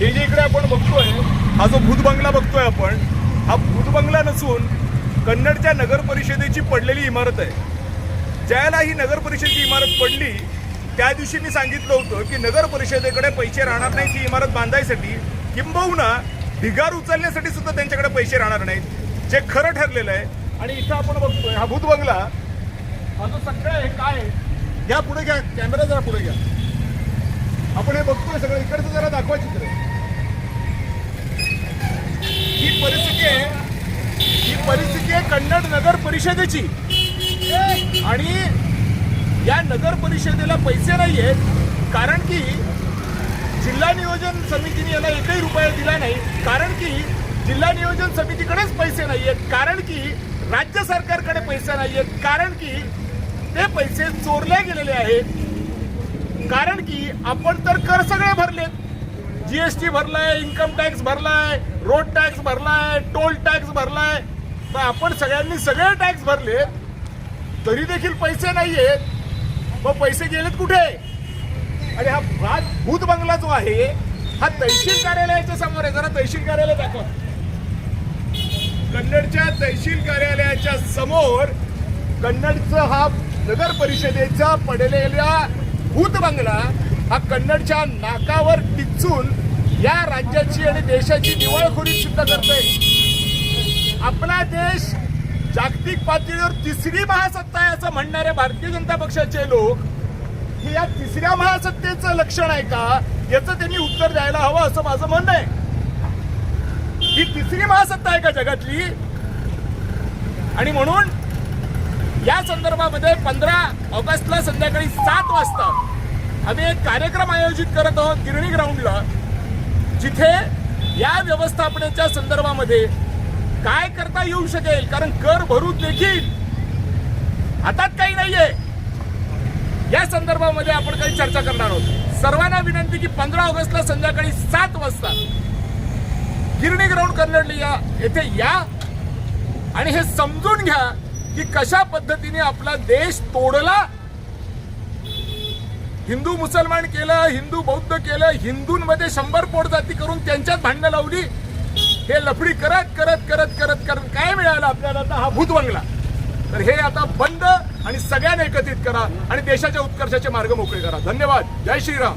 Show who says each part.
Speaker 1: हे जे इकडे आपण बघतोय हा जो भूत बंगला बघतोय आपण हा भूत बंगला नसून कन्नडच्या नगर परिषदेची पडलेली इमारत आहे. ज्याला ही नगर परिषदेची इमारत पडली त्या दिवशी मी सांगितलं होतं की नगर परिषदेकडे पैसे राहणार नाही ती इमारत बांधायसाठी. किंबहुना ढिगार उचलण्यासाठी सुद्धा त्यांच्याकडे पैसे राहणार नाहीत. जे खरं ठरलेलं आहे. आणि इथं आपण बघतोय हा भूत बंगला हा जो सगळं आहे काय आहे? घ्या पुढे घ्या कॅमेरा जरा पुढे घ्या. आपण हे बघतोय सगळं इकडचं जरा दाखवा चित्र ही परिस्थिती आहे ही परिस्थिती आहे कन्नड नगर परिषदेची. आणि या नगर परिषदेला पैसे नाही आहेत कारण की जिल्हा नियोजन समितीने याला एकही रुपया दिला नाही. कारण की जिल्हा नियोजन समितीकडेच पैसे नाही आहेत. कारण की राज्य सरकारकडे पैसे नाही आहेत. कारण की ते पैसे चोरले गेलेले आहेत. कारण की आपण तर कर सगळे भरलेत. जीएसटी भरलाय इन्कम टॅक्स भरलाय रोड टॅक्स भरलाय टोल टॅक्स भरलाय. तर आपण सगळ्यांनी सगळे टॅक्स भरले तरी देखील पैसे नाहीयेत मग पैसे गेलेत कुठे? आणि हा हा भूत बंगला जो आहे हा तहसील कार्यालयाच्या समोर आहे. जरा तहसील कार्यालय दाखवा. कन्नडच्या तहसील कार्यालयाच्या समोर कन्नडचं हा नगर परिषदेचा पडलेला भूत बंगला हा कन्नडच्या नाकावर टिचून या राज्याची आणि देशाची दिवाळखोरी सिद्ध करतोय. आपला देश जागतिक पातळीवर तिसरी महासत्ता आहे असं म्हणणारे भारतीय जनता पक्षाचे लोक हे या तिसऱ्या महासत्तेचं लक्षण आहे का? याचं त्यांनी उत्तर द्यायला हवं असं माझं म्हणणं आहे. ही तिसरी महासत्ता आहे का जगातली? आणि म्हणून या संदर्भामध्ये पंधरा ऑगस्टला संध्याकाळी सात वाजता आम्ही एक कार्यक्रम आयोजित करत आहोत गिरणी ग्राउंडला जिथे या व्यवस्थापनेच्या संदर्भामध्ये काय करता येऊ शकेल? कारण कर भरून देखील हातात काही नाहीये. या संदर्भामध्ये आपण काही चर्चा करणार आहोत. सर्वांना विनंती की पंधरा ऑगस्टला संध्याकाळी सात वाजता गिरणी ग्राउंड कन्नडली या येथे या आणि हे समजून घ्या की कशा पद्धतीने आपला देश तोडला. हिंदू मुसलमान केलं हिंदू बौद्ध केलं हिंदूंमध्ये शंभर पोट जाती करून त्यांच्यात भांडणं लावली. हे लफडी करत करत करत करत करत काय मिळालं आपल्याला आता? हा भूत बंगला. तर हे आता बंद आणि सगळ्यांना एकत्रित करा आणि देशाच्या उत्कर्षाचे मार्ग मोकळे करा. धन्यवाद. जय श्रीराम.